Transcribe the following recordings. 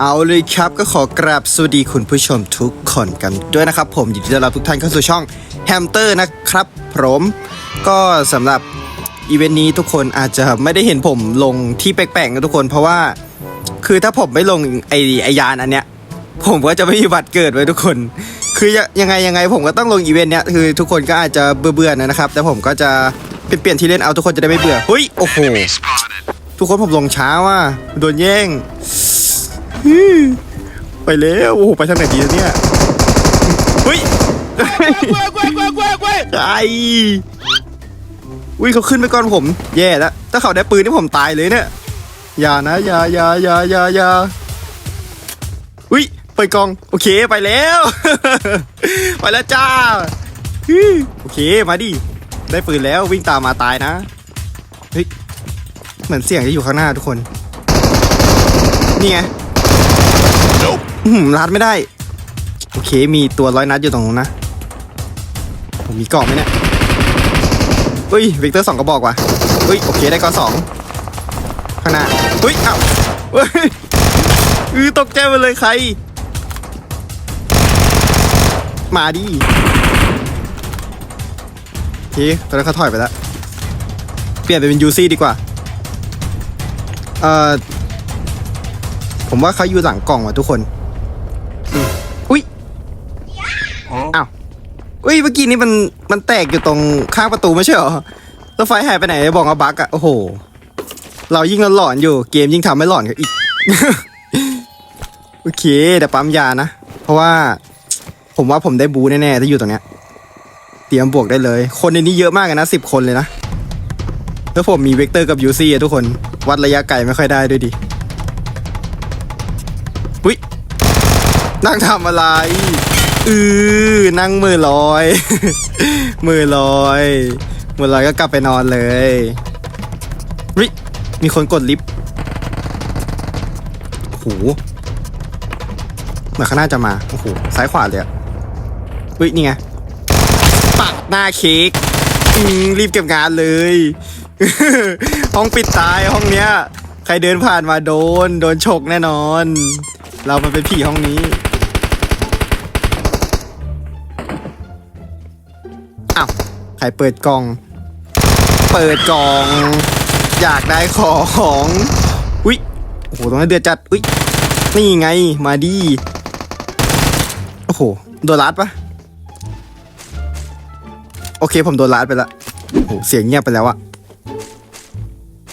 เอาเลยครับก็ขอกราบสวัสดีคุณผู้ชมทุกคนกันด้วยนะครับ ผมยินดีต้อนรับทุกท่านเข้าสู่ช่องแฮมเตอร์นะครับผมก็สำหรับอีเวนต์นี้ทุกคนอาจจะไม่ได้เห็นผมลงที่แปลกๆนะทุกคน เพราะว่าคือถ้าผมไม่ลงไอไอยานอันเนี้ย ผมก็จะไม่มีบัตรเกิดไว้ทุกคน คือยังยังไงยังไงผมก็ต้องลงอีเวนต์เนี้ยคือทุกคนก็อาจจะเบื่อๆนะครับ แต่ผมก็จะเปลี่ยนที่เล่นเอาทุกคนจะได้ไม่เบื่อเฮ้ยโอ้โหทุกคนผมลงช้าว่ะโดนแย่ง ไปแล้วโอ้โหไปทางไหนดีเนี่ยเฮ้ยไอ้อุ้ยเขาขึ้นไปก่อนผม แย่แล้วถ้าเขาได้ปืนนี่ผมตายเลยเนี่ยอย่านะอย่าอย่าอย่าอย่าอย่าอุ้ยเปิดกล่อง โอเคไปแล้ว ไปแล้วจ้าฮึ่มโอเคมาดิได้ปืนแล้ววิ่งตามมาตายนะเฮ้ยเหมือนเสียงจะอยู่ข้างหน้าทุกคนนี่ไง อืมรัดไม่ได้ โอเคมีตัวร้อยนัดอยู่ตรงนู้นนะ ผมมีกล่องไหมเนี่ยเฮ้ยวิกเตอร์สองกระบอกว่ะเฮ้ยโอเคได้กอสองข้างหน้าเฮ้ยอ้าวเฮ้ยอือตกใจไปเลยใคร มาดิโอเคตอนนั้นเขาถอยไปแล้ว เปลี่ยนไปเป็นยูซี่ดีกว่า เอ่อ ผมว่าเขาอยู่หลังกล่องว่ะทุกคนอืมอุ้ยอ้าวอุ้ยเมื่อกี้นี้มันมันแตกอยู่ตรงข้างประตูไม่ใช่เหรอแล้วไฟหายไปไหนบอกว่าบั๊กอะโอ้โห เรายิ่งหลอนๆอยู่เกมยิ่งทำให้หลอนกันอีก โอเคเดี๋ยวปั๊มยานะ เพราะว่าผมว่าผมได้บูแน่ๆถ้าอยู่ตรงเนี้ยเตรียมบวกได้เลย คนในนี้เยอะมากเลยนะสิบคนเลยนะแล้วผมมีเวกเตอร์กับยูซี่อะทุกคน วัดระยะไกลไม่ค่อยได้ด้วยดิ นั่งทำอะไร อือนั่งมือลอย มือลอยมือลอยก็กลับไปนอนเลยวิมีคนกดลิฟต์โหเหมือนข้างหน้าจะมาโอ้โหซ้ายขวาเลยอะวินี่ไงปักหน้าเค้กอืรีบเก็บงานเลย ห้องปิดตายห้องเนี้ย ใครเดินผ่านมาโดน โดนฉกแน่นอน เรามันเป็นผีห้องนี้ ครเปิดกล่อง เปิดกล่อง อยากได้ของอุ๊ยโอ้โหตรงนั้นเดือดจัดอุ๊ยนี่ไงมาดีโอ้โหโดนลัดปะโอเคผมโดนลัดไปละโอ้โหเสียงเงียบไปแล้วอะ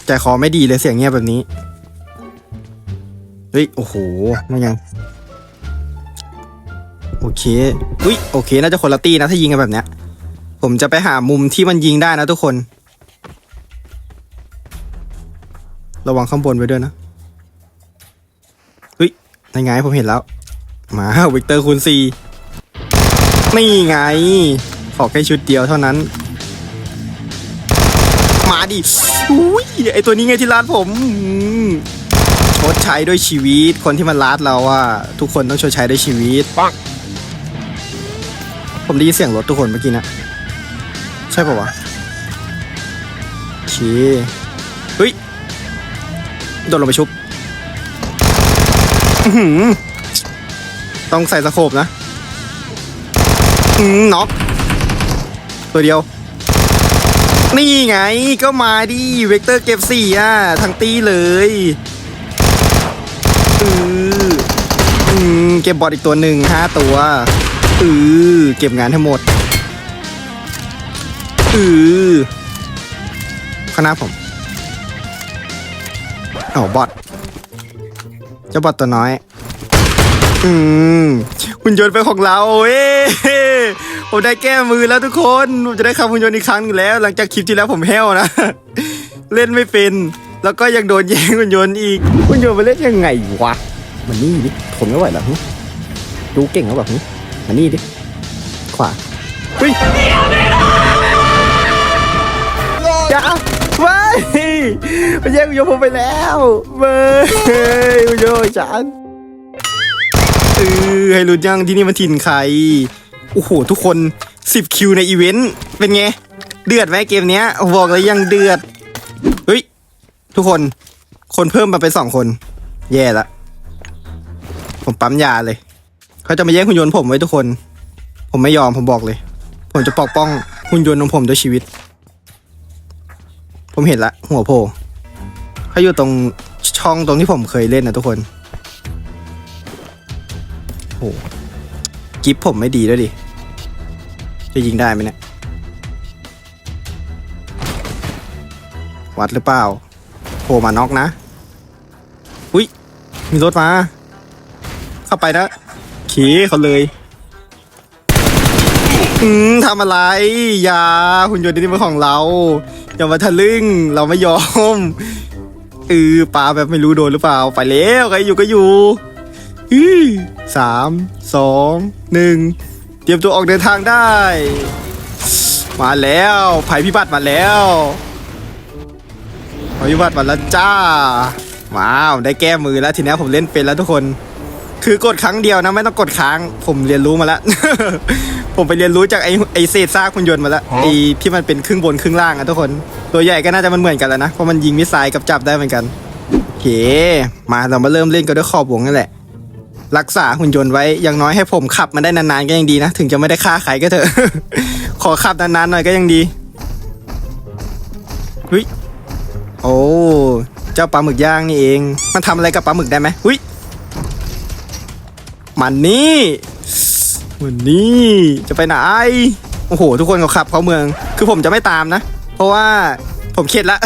ใจคอไม่ดีเลยเสียงเงียบแบบนี้เฮ้ยโอ้โหมันยังโอเคอุ้ยโอเคน่าจะคนละตีนะถ้ายิงกันแบบเนี้ย ผมจะไปหามุมที่มันยิงได้นะทุกคน ระวังข้างบนไว้ด้วยนะเฮ้ยยังไงผมเห็นแล้ว มาวิกเตอร์คูณสี่นี่ไง ขอแค่ชุดเดียวเท่านั้น มาดิอุ้ยไอตัวนี้ไงที่ร้านผมอืมชดใช้ด้วยชีวิต คนที่มันรัดเราอะทุกคนต้องชดใช้ด้วยชีวิตปังผมได้ยินเสียงรถทุกคนเมื่อกี้นะใช่ป่าวะโอเคเฮ้ย โดนลงไปชุบต้องใส่สะโคบนะน็อกตัวเดียว นี่ไงก็มาดิเวกเตอร์เก็บสี่อะทั้งตีเลยอืออืมเก็บบอดอีกตัวหนึ่งห้าตัวอือเก็บงานให้งหมด อือข้างหน้าผมโอ้บอดเจ้าบอดตัวน้อย อืมหุ่นยนต์เป็นของเราเอ้ผมได้แก้มือแล้วทุกคนผมจะได้ขับหุ่นยนต์อีกครั้งนึงแล้ว หลังจากคลิปที่แล้วผมแห้วนะ เล่นไม่เป็น แล้วก็ยังโดนแย่งหุ่นยนต์อีกหุ่นยนต์มาเล่นยังไงวะมันนี่ดิทนไม่ไหวแล้วหึดูเก่งแล้วแบบหึมันนี่ดิขวาเฮ้ย ว้ายมันแย่งหุ่นยนต์ผมไปแล้วเว้ยหุ่นยนฉันเออให้รู้ยังที่นี่มันถิ่นใคร โอ้โห ทุกคน 10 คิวในอีเวนต์ เป็นไง เดือดไหมเกมเนี้ยบอกเลยยังเดือด เฮ้ย ทุกคน คนเพิ่มมาเป็นสองคน แย่ละ ผมปั๊มยาเลย เขาจะมาแย่งหุ่นยนต์ผมไว้ทุกคน ผมไม่ยอมผมบอกเลย ผมจะปกป้องหุ่นยนต์ของผมด้วยชีวิต ผมเห็นละหัวโผล่เขาอยู่ตรงช่องตรงที่ผมเคยเล่นนะทุกคนโอ้กิฟผมไม่ดีด้วยดิ จะยิงได้ไหมเนี่ย วัดหรือเปล่าโผล่มาน็อกนะ อุ้ย มีรถมา เข้าไปนะขี่เขาเลย อืมทำอะไร อย่าหุ่นยนต์นี่เป็นของเรา อย่ามาทะลึ่งเราไม่ยอมเออปลาแบบไม่รู้โดนหรือเปล่าไปแล้วใครอยู่ก็อยู่สามสองหนึ่งเตรียมตัวออกเดินทางได้ มาแล้วภัยพิบัติมาแล้วภัยพิบัติมาแล้วจ้าว้าวได้แก้มือแล้วทีนี้ผมเล่นเป็นแล้วทุกคน คือกดครั้งเดียวนะไม่ต้องกดค้าง ผมเรียนรู้มาแล้ว ผมไปเรียนรู้จากไอ้ไอ้เศษซากคุณยนต์มาแล้วไอ้ที่มันเป็นครึ่งบนครึ่งล่างอะทุกคน ตัวใหญ่ก็น่าจะมันเหมือนกันแล้วนะเพราะมันยิงมิสไซล์กับจับได้เหมือนกันโอเค มาเรามาเริ่มเล่นกันด้วยขอบวงนั่นแหละ รักษาหุ่นยนต์ไว้อย่างน้อยให้ผมขับมันได้นานๆก็ยังดีนะ ถึงจะไม่ได้ฆ่าใครก็เถอะ ขอขับนานๆหน่อยก็ยังดีเฮ้ยโอ้เจ้าปลาหมึกย่างนี่เอง มันทำอะไรกับปลาหมึกได้ไหมเฮ้ย มันนี่มันนี่จะไปไหนโอ้โห ทุกคนเขาขับเขาเมือง คือผมจะไม่ตามนะ เพราะว่าผมเข็ดละ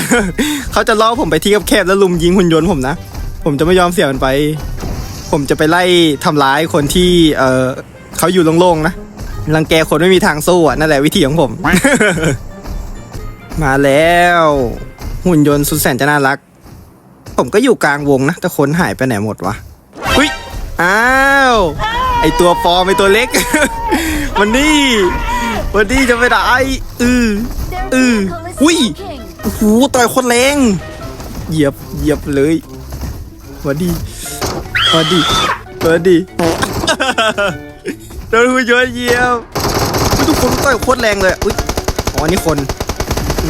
เขาจะล่อผมไปที่แคบๆแล้วลุมยิงหุ่นยนต์ผมนะ ผมจะไม่ยอมเสียมันไป ผมจะไปไล่ทำร้ายคนที่เออเขาอยู่โล่งๆนะรังแกคนไม่มีทางสู้อะนั่นแหละวิธีของผม มาแล้ว หุ่นยนต์สุดแสนจะน่ารัก ผมก็อยู่กลางวงนะแต่คนหายไปไหนหมดวะ อ้าว ไอตัวปลอมไอตัวเล็กมันนี่วันนี้จะไปไหนอือ Their Ừ. vehicle is Ui. smoking. โอ้โหต่อยโคนแรง เหยียบเหยียบเลยวันดีวันดีวันดีโดนหุ่นยนต์เหยียบทุกคนต่อยโคตรแรงเลยอุ้ยอ๋อนี่คนอื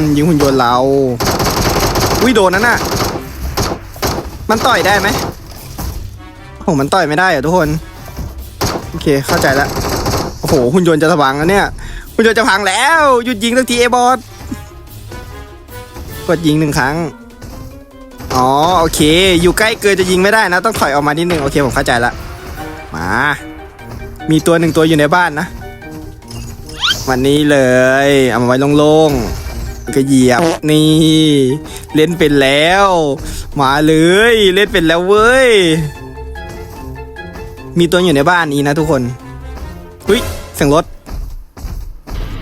มยิงหุ่นยนต์เราอุ้ยโดนนั่นน่ะ มันต่อยได้ไหม โอ้โหมันต่อยไม่ได้อะทุกคน โอเคเข้าใจแล้วโอ้โหหุ่นยนต์จะสว่างแล้วเนี่ยหุ่นยนต์จะพังแล้วหยุดยิงทักทีเอบอสกดยิงหนึ่งครั้งอ๋อโอเค อยู่ใกล้เกินจะยิงไม่ได้นะ ต้องถอยออกมานิดนึงโอเคผมเข้าใจละมา มีตัวหนึ่งตัวอยู่ในบ้านนะวันนี้เลยเอามาไว้โล่งๆก็เหยียบนี่ เล่นเป็นแล้ว มาเลย เล่นเป็นแล้วเว้ย มีตัวอยู่ในบ้านนี้นะทุกคนอุ้ยเสียงรถ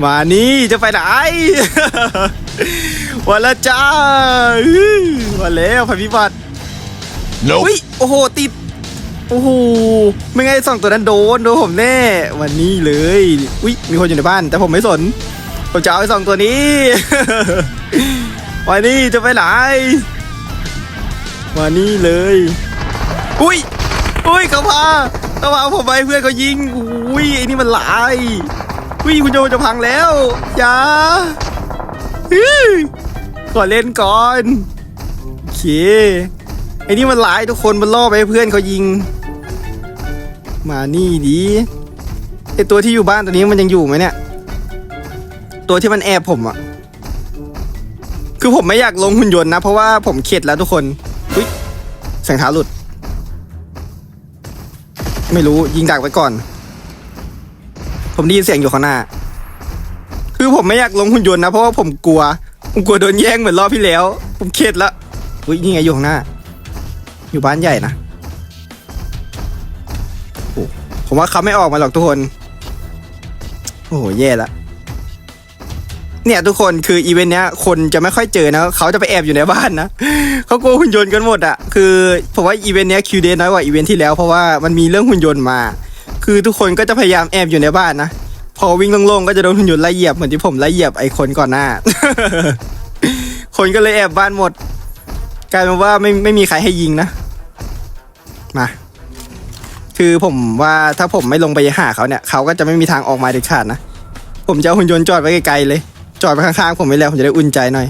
มานี่จะไปไหน วันละจ้าอื้อมาแล้วภัยพิบัติ Nope. อุ้ยโอ้โหติดโอ้โหไม่ไงนไอ้สองตัวนั้นโดนโดนผมแน่วันนี้เลยอุ้ยมีคนอยู่ในบ้าน แต่ผมไม่สนผมจะเอาไอ้สองตัวนี้ วันนี้จะไปไหนวันนี้เลย อุ้ยอุ้ยเขาพา เขาพาผมไปเพื่อนเขายิงอุ้ยไอ้นี่มันหลายอุ้ยคุณโยจะพังแล้วอย่าอื้อขอเล่นก่อนโอเคไอ้นี่มันหลายทุกคนมันล่อไปเพื่อนเขายิง มานี่ดีไอตัวที่อยู่บ้านตัวนี้มันยังอยู่ไหมเนี่ย ตัวที่มันแอบผมอะคือผมไม่อยากลงหุ่นยนต์นะ เพราะว่าผมเข็ดแล้วทุกคนอุ้ยแสงเท้าหลุด ไม่รู้ยิงดักไว้ก่อน ผมได้ยินเสียงอยู่ข้างหน้า คือผมไม่อยากลงหุ่นยนต์นะเพราะว่าผมกลัว ผมกลัวโดนแย่งเหมือนรอบที่แล้ว ผมเข็ดละอุ้ยนี่ไงอยู่ข้างหน้า อยู่บ้านใหญ่นะโอ้ผมว่าเขาไม่ออกมาหรอกทุกคน โอ้โหแย่ละเนี่ยทุกคนคืออีเวนต์เนี้ยคนจะไม่ค่อยเจอนะเขาจะไปแอบอยู่ในบ้านนะ เขากลัวหุ่นยนต์กันหมดอะคือผมว่าอีเวนต์เนี้ยคิวเดย์น้อยกว่าอีเวนต์ที่แล้วเพราะว่ามันมีเรื่องหุ่นยนต์มา คือทุกคนก็จะพยายามแอบอยู่ในบ้านนะพอวิ่งโล่งๆก็จะโดนหุ่นยนต์ไล่เหยียบเหมือนที่ผมไล่เหยียบไอ้คนก่อนหน้า คนก็เลยแอบบ้านหมด กลายเป็นว่าไม่ไม่มีใครให้ยิงนะมาคือผมว่าถ้าผมไม่ลงไปหาเขาเนี่ยเขาก็จะไม่มีทางออกมาเด็ดขาดนะผมจะเอาหุ่นยนต์จอดไว้ไกลๆเลย จอดไปข้างๆผมไว้แล้วผมจะได้อุ่นใจหน่อย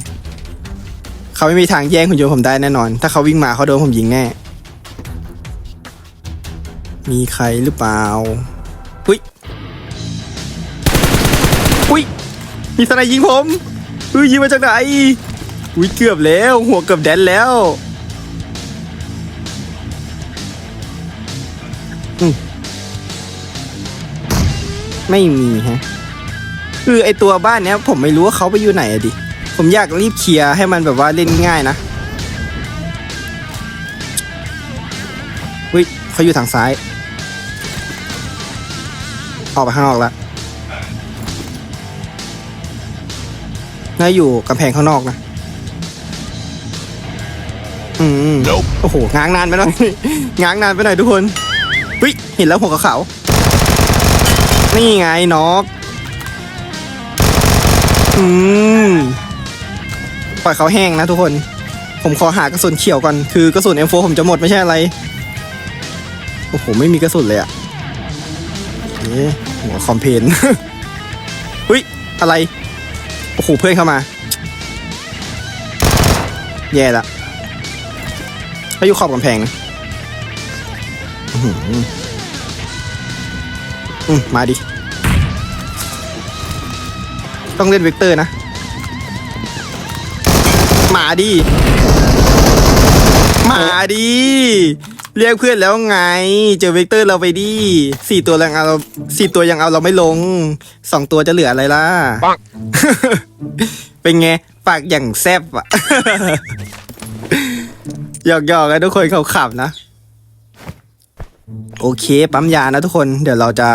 เขาไม่มีทางแย่งหุ่นยนต์ผมได้แน่นอน ถ้าเขาวิ่งมาเขาโดนผมยิงแน่ มีใครหรือเปล่าอุ้ยอุ้ยมีสไนยิงผมอุ้ยยิงมาจากไหนอุ้ยเกือบแล้ว หัวเกือบแดนแล้วไม่มีฮะ คือไอตัวบ้านเนี้ย ผมไม่รู้ว่าเขาไปอยู่ไหนอะดิ ผมอยากรีบเคลียร์ให้มันแบบว่าเล่นง่ายนะวิเขาอยู่ทางซ้าย ออกไปข้างนอกแล้วน่าอยู่กำแพงข้างนอกนะ อืม โอ้โห ง้างนานไปหน่อย ง้างนานไปหน่อยทุกคนวิเห็นแล้วหัวขาวๆนี่ไงน็อกอืม ปล่อยเขาแห้งนะทุกคน ผมขอหากระสุนเขียวก่อน คือกระสุน M4 ผมจะหมดไม่ใช่อะไร โอ้โห ไม่มีกระสุนเลยอะเอ๊ะหัวคอมเพนเฮ้ย อะไร โอ้โห เพื่อนเข้ามา แย่ละเขาอยู่ขอบกำแพงนะอืมมาดิ ต้องเล่นเวกเตอร์นะ มาดิมาดิเรียกเพื่อนแล้วไง เจอเวกเตอร์เราไปดิสี่ตัวยังเอาเราสี่ตัวยังเอาเราไม่ลงสองตัวจะเหลืออะไรล่ะปังเป็นไงปากอย่างแซบอะหยอกหยอกๆกันทุกคนเขาขับนะ โอเค ปั๊มยานะทุกคน เดี๋ยวเราจะ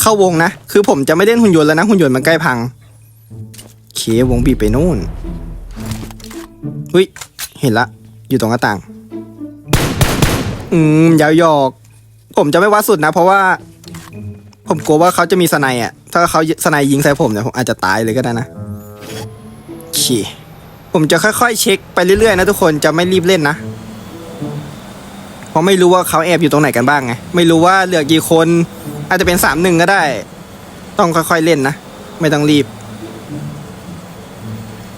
เข้าวงนะ คือผมจะไม่เล่นหุ่นยนต์แล้วนะ หุ่นยนต์มันใกล้พังโอเควงบีบไปนู่น อุ้ย เห็นละ อยู่ตรงหน้าต่าง อืมยาวหยอก ผมจะไม่วัดสุดนะ เพราะว่า ผมกลัวว่าเขาจะมีสไนอะ ถ้าเขาสไนยิงใส่ผมเนี่ยผมอาจจะตายเลยก็ได้นะโอเคผมจะค่อยๆ เช็คไปเรื่อยๆนะทุกคนจะไม่รีบเล่นนะเพราะไม่รู้ว่าเขาแอบอยู่ตรงไหนกันบ้างไงไม่รู้ว่าเหลือกี่คน อาจจะเป็นสามหนึ่งก็ได้ ต้องค่อยๆเล่นนะ ไม่ต้องรีบ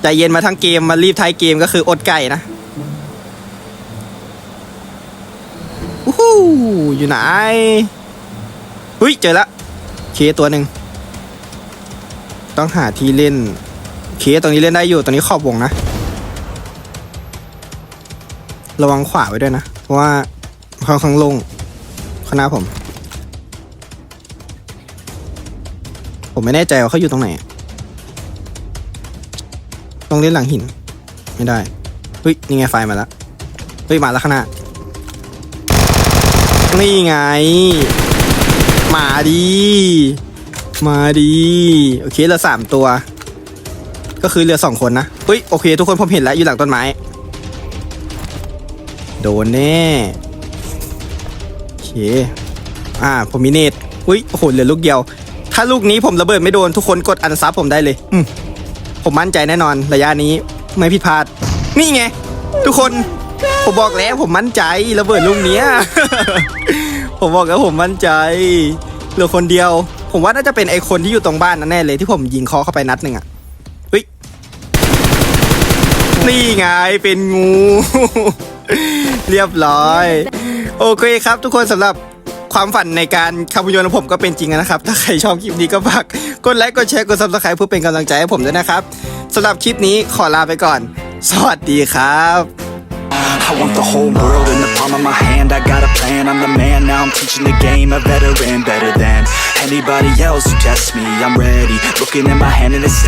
ใจเย็นมาทั้งเกมมารีบท้ายเกมก็คืออดไก่นะอู้หูอยู่ไหนหุ้ยเจอละเคตัวหนึ่งต้องหาที่เล่นเคตรงนี้เล่นได้อยู่ตรงนี้ขอบวงนะ ระวังขวาไว้ด้วยนะ เพราะว่าค่อนข้างลงข้างหน้าผม ผมไม่แน่ใจว่าเขาอยู่ตรงไหน ต้องเล่นหลังหิน ไม่ได้เฮ้ยนี่ไงไฟมาแล้วเฮ้ยมาแล้วข้างหน้านี่ไง มาดี มาดี โอเคเหลือสามตัว ก็คือเหลือสองคนนะเฮ้ยโอเค ทุกคนผมเห็นแล้วอยู่หลังต้นไม้ โดนแน่โอเคอ่าผมมีเนตอุ้ยโอ้โหเหลือลูกเดียว ถ้าลูกนี้ผมระเบิดไม่โดนทุกคนกดอันซับผมได้เลย อืม ผมมั่นใจแน่นอนระยะนี้ไม่ผิดพลาด นี่ไง ทุกคนผมบอกแล้วผมมั่นใจระเบิดลูกเนี้ย ผมบอกแล้วผมมั่นใจเหลือคนเดียว ผมว่าน่าจะเป็นไอคนที่อยู่ตรงบ้านนั่นแน่เลยที่ผมยิงคอเข้าไปนัดหนึ่งอะเฮ้ยนี่ไงเป็นงู เรียบร้อย โอเคครับทุกคนสำหรับ ความฝันในการขับรถยนต์ของผมก็เป็นจริงนะครับ ถ้าใครชอบคลิปนี้ก็ฝากกดไลค์กดแชร์กดซับสไครป์เพื่อเป็นกำลังใจให้ผมด้วยนะครับสำหรับคลิปนี้ขอลาไปก่อน สวัสดีครับ I want the whole world in the palm of my hand I got a plan, I'm the man Now I'm teaching the game A veteran, better than Anybody else who tests me I'm ready Looking at my hand and it's